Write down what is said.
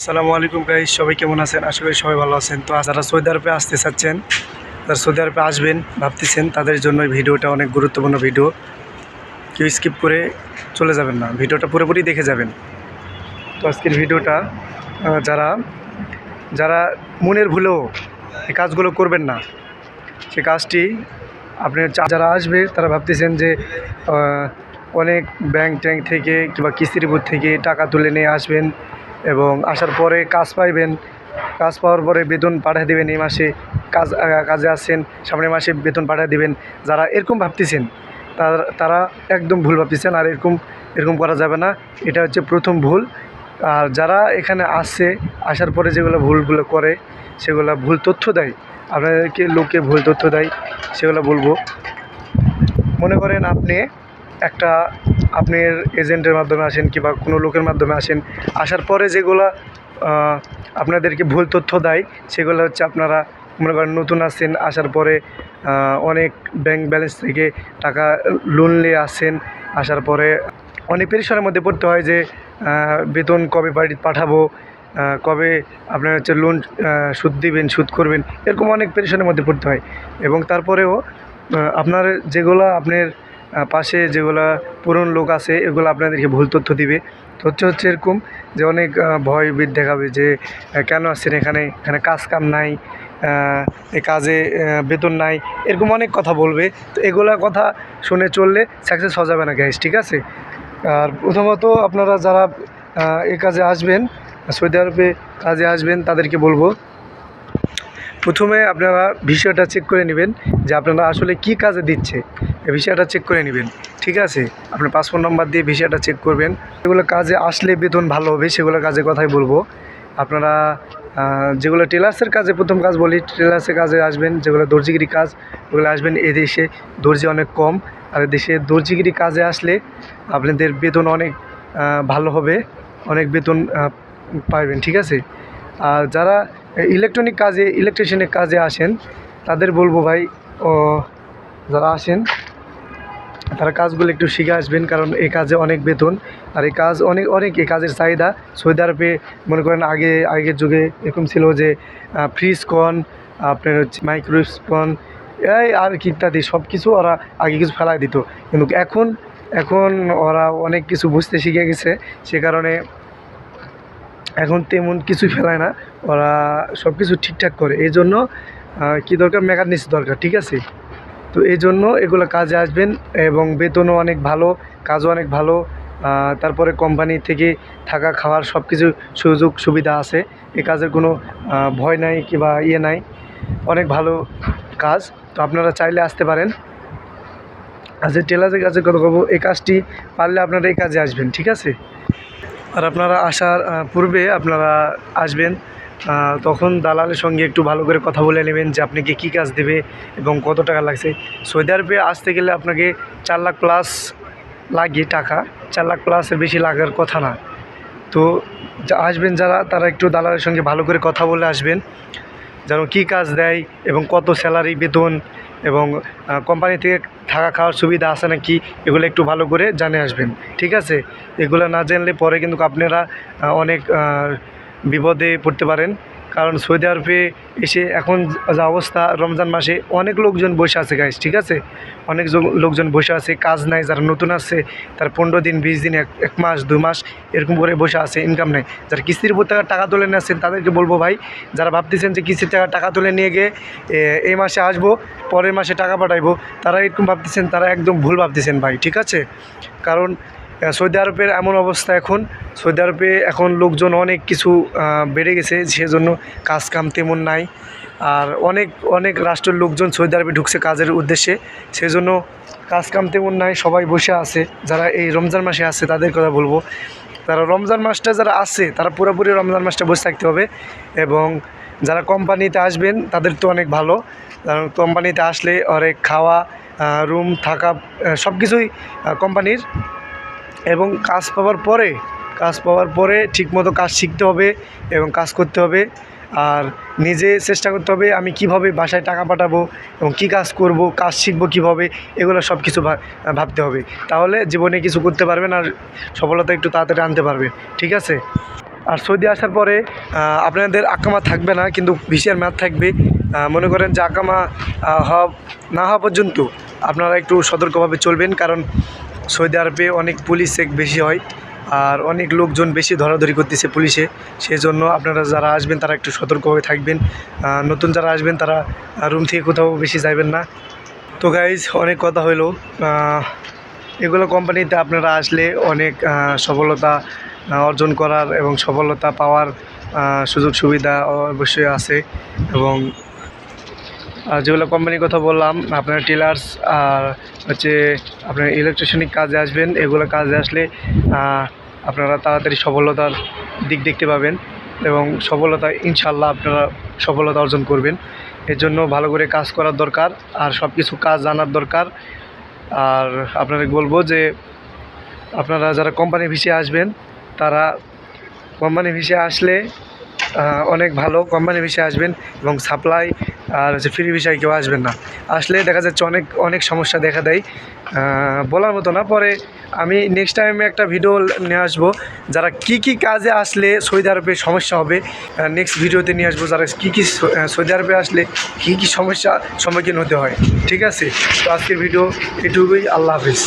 আসসালামু আলাইকুম গাইস সবাই কেমন আছেন? আশা করি সবাই ভালো আছেন। তো যারা সৌদি আরবে আসতে চাচ্ছেন, যারা সৌদি আরবে আসবেন, ভাবতেছেন তাদের জন্য ভিডিওটা অনেক গুরুত্বপূর্ণ ভিডিও। কেউ স্কিপ করে চলে যাবেন না, ভিডিওটা পুরোপুরি দেখে যাবেন। তো আজকের ভিডিওটা যারা যারা মনের ভুলেও এই কাজগুলো করবেন না, সে কাজটি আপনি যারা আসবে, তারা ভাবতেছেন যে অনেক ব্যাংক ট্যাঙ্ক থেকে কিংবা কিস্তির বুথ থেকে টাকা তুলে নিয়ে আসবেন। এবং আসার পরে কাজ পাইবেন, কাজ পাওয়ার পরে বেতন পাঠিয়ে দেবেন এই মাসে। কাজ কাজে আসছেন, সামনের মাসে বেতন পাঠিয়ে দেবেন। যারা এরকম ভাবতেছেন, তারা তারা একদম ভুল ভাবতেছেন, আর এরকম এরকম করা যাবে না। এটা হচ্ছে প্রথম ভুল। আর যারা এখানে আসছে, আসার পরে যেগুলো ভুলগুলো করে, সেগুলো ভুল তথ্য দেয়। আপনাদেরকে লোকে ভুল তথ্য দেয়, সেগুলো বলব। মনে করেন আপনি একটা আপনার এজেন্টের মাধ্যমে আসেন কিংবা কোনো লোকের মাধ্যমে আসেন, আসার পরে যেগুলো আপনাদেরকে ভুল তথ্য দেয়, সেগুলো হচ্ছে আপনারা মনে করেন নতুন আসছেন, আসার পরে অনেক ব্যাংক ব্যালেন্স থেকে টাকা লোন নিয়ে আসেন আসার পরে অনেক পেরেশানের মধ্যে পড়তে হয় যে বেতন কবে বাড়ি পাঠাবো কবে আপনার হচ্ছে লোন সুদ দিবেন, সুদ করবেন, এরকম অনেক পেরেশানের মধ্যে পড়তে হয়। এবং তারপরেও আপনার যেগুলো আপনার পাশে যেগুলো পুরনো লোক আছে, এগুলো আপনাদেরকে ভুল তথ্য দিবে। তথ্য হচ্ছে এরকম যে অনেক ভয়ভীত দেখাবে যে কেন আসছেন এখানে? এখানে কাজ কাম নাই কাজে বেতন নাই, এরকম অনেক কথা বলবে। তো এগুলা কথা শুনে চললে সাকসেস হওয়া যাবে না গ্যাস ঠিক আছে? আর প্রথমত আপনারা যারা এ কাজে আসবেন, সৌদি আরবে কাজে আসবেন, তাদেরকে বলব প্রথমে আপনারা বিষয়টা চেক করে নেবেন যে আপনারা আসলে কি কাজে দিচ্ছে। বিষয়টা চেক করে নেবেন, ঠিক আছে? আপনার পাসপোর্ট নাম্বার দিয়ে বিষয়টা চেক করবেন। যেগুলো কাজে আসলে বেতন ভালো হবে সেগুলো কাজে কথাই বলব। আপনারা যেগুলো টেলার্সের কাজে প্রথম কাজ বলি টেলার্সের কাজে আসবেন, যেগুলো দর্জিগিরি কাজ, ওগুলো আসবেন এ দেশে দর্জি অনেক কম, আর দেশে দর্জিগিরি কাজে আসলে আপনাদের বেতন অনেক ভালো হবে, অনেক বেতন পাবেন ঠিক আছে? আর যারা ইলেকট্রনিক কাজে ইলেকট্রিশিয়ানের কাজে আসেন। তাদের বলব ভাই, ও, যারা আসেন, তারা কাজগুলো একটু শিখে আসবেন, কারণ এই কাজে অনেক বেতন। আর এই কাজ অনেক অনেক, এই কাজের চাহিদা সৌদি আরবে, মনে করেন আগে, আগের যুগে এরকম ছিল যে ফ্রিজ কন আপনার হচ্ছে মাইক্রোওয়েভ কন এই আর কি ইত্যাদি সব কিছু ওরা আগে কিছু ফেলায় দিত। কিন্তু এখন এখন ওরা অনেক কিছু বুঝতে শিখে গেছে। সে কারণে এখন তেমন কিছুই ফেলায় না। ওরা সব কিছু ঠিকঠাক করে। এই জন্য কী দরকার? মেকানিক্স দরকার, ঠিক আছে? তো এই জন্য এগুলো কাজে আসবেন এবং বেতনও অনেক ভালো, কাজও অনেক ভালো। তারপরে কোম্পানি থেকে থাকা, খাওয়ার সব কিছু সুযোগ সুবিধা আছে। এ কাজের কোনো ভয় নাই কিংবা ইয়ে নাই। অনেক ভালো কাজ। তো আপনারা চাইলে আসতে পারেন। আচ্ছা টেলারের কাজের কথা বলব। এই কাজটি পারলে আপনারা এই কাজে আসবেন, ঠিক আছে? আর আপনারা আসার পূর্বে আপনারা আসবেন তখন দালালের সঙ্গে একটু ভালো করে কথা বলে নেবেন যে আপনাকে কী কাজ দেবে এবং কত টাকা লাগছে। সৌদি আরবে আসতে গেলে আপনাকে চার লাখ প্লাস লাগে টাকা, চার লাখ প্লাসের বেশি লাগার কথা না। তো আসবেন যারা, তারা একটু দালালের সঙ্গে ভালো করে কথা বলে আসবেন, যেন কী কাজ দেয় এবং কত স্যালারি বেতন এবং কোম্পানি থেকে থাকা খাওয়ার সুবিধা আছে নাকি, এগুলো একটু ভালো করে জানে আসবেন, ঠিক আছে? এগুলো না জানলে পরে কিন্তু আপনারা অনেক বিপদে পড়তে পারেন। কারণ সৌদি আরবে এসে এখন যা অবস্থা, রমজান মাসে অনেক লোকজন বসে আছে গাইস ঠিক আছে? অনেক লোকজন বসে আছে, কাজ নাই, যারা নতুন আসছে তার পনেরো দিন, বিশ দিন, এক এক মাস, দু মাস এরকম করে বসে আছে ইনকাম নেই। যারা কিস্তির উপর টাকা টাকা তুলে নিয়ে তাদেরকে বলব ভাই, যারা ভাবতেছেন যে কিস্তির টাকা টাকা তুলে নিয়ে গিয়ে এই মাসে আসব, পরের মাসে টাকা পাঠাইবো, তারা এরকম ভাবতেছেন, তারা একদম ভুল ভাবতেছেন ভাই, ঠিক আছে? কারণ সৌদি আরবের এমন অবস্থা এখন। সৌদি আরবে এখন লোকজন অনেক কিছু বেড়ে গেছে, সেজন্য কাজ কাম তেমন নাই। আর অনেক অনেক রাষ্ট্রের লোকজন সৌদি আরবে ঢুকছে কাজের উদ্দেশ্যে, সেজন্য কাজ কাম তেমন নাই, সবাই বসে আছে। যারা এই রমজান মাসে আছে, তাদের কথা বলব। তারা রমজান মাসটা যারা আছে, তারা পুরোপুরি রমজান মাসটা বসে থাকতে হবে। এবং যারা কোম্পানিতে আসবেন, তাদের তো অনেক ভালো। কারণ কোম্পানিতে আসলে অনেক খাওয়া রুম থাকা সব কিছুই কোম্পানির। এবং কাজ পাওয়ার পরে, কাজ পাওয়ার পরে ঠিকমতো কাজ শিখতে হবে এবং কাজ করতে হবে। আর নিজে চেষ্টা করতে হবে আমি কীভাবে বাসায় টাকা পাঠাবো এবং কী কাজ করব, কাজ শিখব কীভাবে, এগুলো সব কিছু ভাবতে হবে। তাহলে জীবনে কিছু করতে পারবেন আর সফলতা একটু তাড়াতাড়ি আনতে পারবে ঠিক আছে? আর সৌদি আসার পরে আপনাদের আকামা থাকবে না, কিন্তু ভিসার ম্যাথ থাকবে। মনে করেন যে আকামা হওয়া, না হওয়া পর্যন্ত আপনারা একটু সতর্কভাবে চলবেন, কারণ সৌদি আরবে অনেক পুলিশ চেক বেশি হয় আর অনেক লোকজন বেশি ধরাধরি করতেছে পুলিশে। সেই জন্য আপনারা যারা আসবেন তারা একটু সতর্কভাবে থাকবেন। নতুন যারা আসবেন তারা রুম থেকে কোথাও বেশি যাবেন না। তো গাইজ অনেক কথা হলো এগুলো কোম্পানিতে আপনারা আসলে অনেক সফলতা অর্জন করার এবং সফলতা পাওয়ার সুযোগ সুবিধা অবশ্যই আছে। এবং যেগুলো কোম্পানির কথা বললাম, আপনার টেলার্স আর হচ্ছে আপনার ইলেকট্রনিক কাজে আসবেন। এগুলো কাজে আসলে আপনারা তাড়াতাড়ি সফলতার দিক দেখতে পাবেন এবং সফলতা ইনশাল্লাহ আপনারা সফলতা অর্জন করবেন। এর জন্য ভালো করে কাজ করার দরকার আর সব কিছু কাজ জানার দরকার। আর আপনাদের বলব যে, আপনারা যারা কোম্পানি ভিসে আসবেন, তারা কোম্পানি ভিসে আসলে অনেক ভালো কোম্পানি ভিসে আসবেন এবং সাপ্লাই আর হচ্ছে ফ্রি ভিসায় কেউ আসবেন না। আসলে দেখা যাচ্ছে অনেক অনেক সমস্যা দেখা দেয়। বলার মতো না। পরে আমি নেক্সট টাইমে একটা ভিডিও নিয়ে আসব। যারা কি কি কাজে আসলে সৌদি আরবে সমস্যা হবে নেক্সট ভিডিওতে নিয়ে আসব। যারা কী কী সৌদি আরবে আসলে কী কী সমস্যা সম্মুখীন হতে হয়। ঠিক আছে? তো আজকের ভিডিও এটুকুই। আল্লাহ হাফিজ।